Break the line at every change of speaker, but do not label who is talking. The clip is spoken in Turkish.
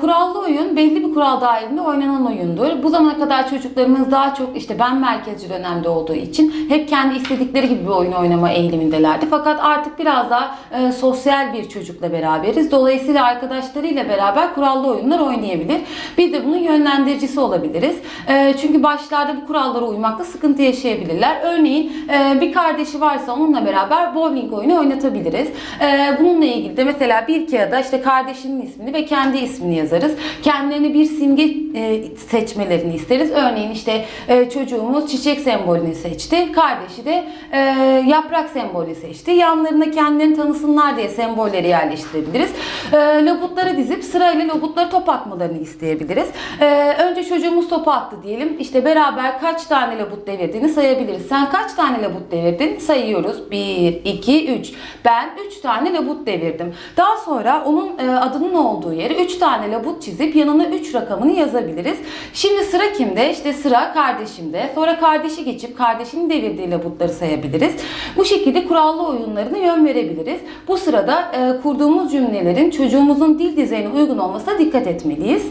Kurallı oyun belli bir kural dahilinde oynanan oyundur. Bu zamana kadar çocuklarımız daha çok işte ben merkezci dönemde olduğu için hep kendi istedikleri gibi bir oyun oynama eğilimindelerdi. Fakat artık biraz daha e, sosyal bir çocukla beraberiz. Dolayısıyla arkadaşlarıyla beraber kurallı oyunlar oynayabilir. Biz de bunun yönlendiricisi olabiliriz. E, çünkü başlarda bu kurallara uymakta sıkıntı yaşayabilirler. Örneğin e, bir kardeşi varsa onunla beraber bowling oyunu oynatabiliriz. E, bununla ilgili de mesela bir kağıda işte kardeşinin ismini ve kendi ismini yazarız. Kendilerine bir simge e, seçmelerini isteriz. Örneğin işte e, çocuğumuz çiçek sembolünü seçti. Kardeşi de e, yaprak sembolü seçti. Yanlarına kendilerini tanısınlar diye sembolleri yerleştirebiliriz. Labutları dizip sırayla labutları top atmalarını isteyebiliriz. Önce çocuğumuz topu attı diyelim. İşte beraber kaç tane labut devirdiğini sayabiliriz. Sen kaç tane labut devirdin? Sayıyoruz. 1, 2, 3. Ben 3 tane labut devirdim. Daha sonra onun adının olduğu yere 3 tane labut çizip yanına 3 rakamını yazabiliriz. Şimdi sıra kimde? İşte sıra kardeşimde. Sonra kardeşi geçip kardeşinin devirdiği labutları sayabiliriz. Bu şekilde kurallı oyunlarına yön verebiliriz. Bu sırada e, kurduğumuz cümlelerin çocuğumuzun dil düzeyine uygun olmasına dikkat etmeliyiz.